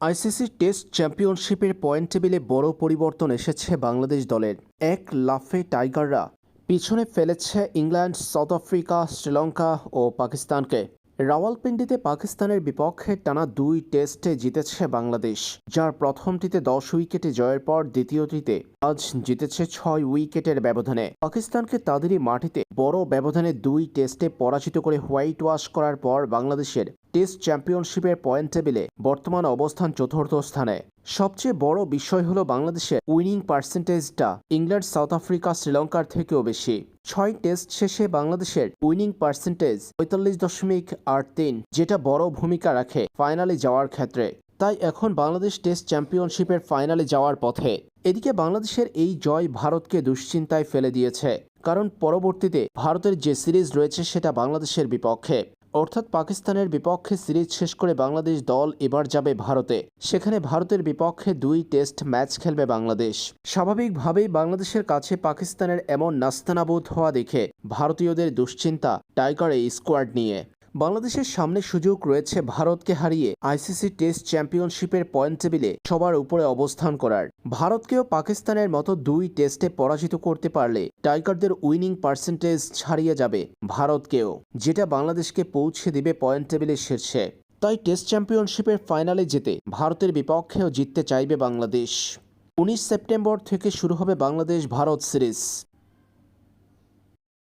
ICC test চ্যাম্পিয়নশিপের point টেবিলে বড় পরিবর্তন এসেছে বাংলাদেশ দলের। এক লাফে টাইগাররা পিছনে ফেলেছে ইংল্যান্ড, সাউথ আফ্রিকা, শ্রীলঙ্কা ও পাকিস্তানকে। রাওয়ালপিন্ডিতে পাকিস্তানের বিপক্ষে টানা দুই টেস্টে জিতেছে বাংলাদেশ, যার প্রথমটিতে দশ উইকেটে জয়ের পর দ্বিতীয়টিতে আজ জিতেছে ছয় উইকেটের ব্যবধানে। পাকিস্তানকে তাদেরই মাটিতে বড় ব্যবধানে দুই টেস্টে পরাজিত করে হোয়াইট ওয়াশ করার পর বাংলাদেশের টেস্ট চ্যাম্পিয়নশিপের পয়েন্ট টেবিলে বর্তমান অবস্থান চতুর্থ স্থানে। সবচেয়ে বড় বিষয় হলো বাংলাদেশের উইনিং পার্সেন্টেজটা ইংল্যান্ড, সাউথ আফ্রিকা, শ্রীলঙ্কার থেকেও বেশি। ছয় টেস্ট শেষে বাংলাদেশের উইনিং পার্সেন্টেজ পঁয়তাল্লিশ দশমিক আট তিন, যেটা বড় ভূমিকা রাখে ফাইনালে যাওয়ার ক্ষেত্রে। তাই এখন বাংলাদেশ টেস্ট চ্যাম্পিয়নশিপের ফাইনালে যাওয়ার পথে। এদিকে বাংলাদেশের এই জয় ভারতকে দুশ্চিন্তায় ফেলে দিয়েছে, কারণ পরবর্তীতে ভারতের যে সিরিজ রয়েছে সেটা বাংলাদেশের বিপক্ষে। অর্থাৎ পাকিস্তানের বিপক্ষে সিরিজ শেষ করে বাংলাদেশ দল এবার যাবে ভারতে। সেখানে ভারতের বিপক্ষে দুই টেস্ট ম্যাচ খেলবে বাংলাদেশ। স্বাভাবিকভাবেই বাংলাদেশের কাছে পাকিস্তানের এমন নাস্তানাবোধ হওয়া দেখে ভারতীয়দের দুশ্চিন্তা টাইগার এই স্কোয়াড নিয়ে। বাংলাদেশের সামনে সুযোগ রয়েছে ভারতকে হারিয়ে আইসিসি টেস্ট চ্যাম্পিয়নশিপের পয়েন্ট টেবিলে সবার উপরে অবস্থান করার। ভারতকেও পাকিস্তানের মতো দুই টেস্টে পরাজিত করতে পারলে টাইগারদের উইনিং পার্সেন্টেজ ছাড়িয়ে যাবে ভারতকেও, যেটা বাংলাদেশকে পৌঁছে দিবে পয়েন্ট টেবিলের শীর্ষে। তাই টেস্ট চ্যাম্পিয়নশিপের ফাইনালে যেতে ভারতের বিপক্ষেও জিততে চাইবে বাংলাদেশ। উনিশ সেপ্টেম্বর থেকে শুরু হবে বাংলাদেশ ভারত সিরিজ।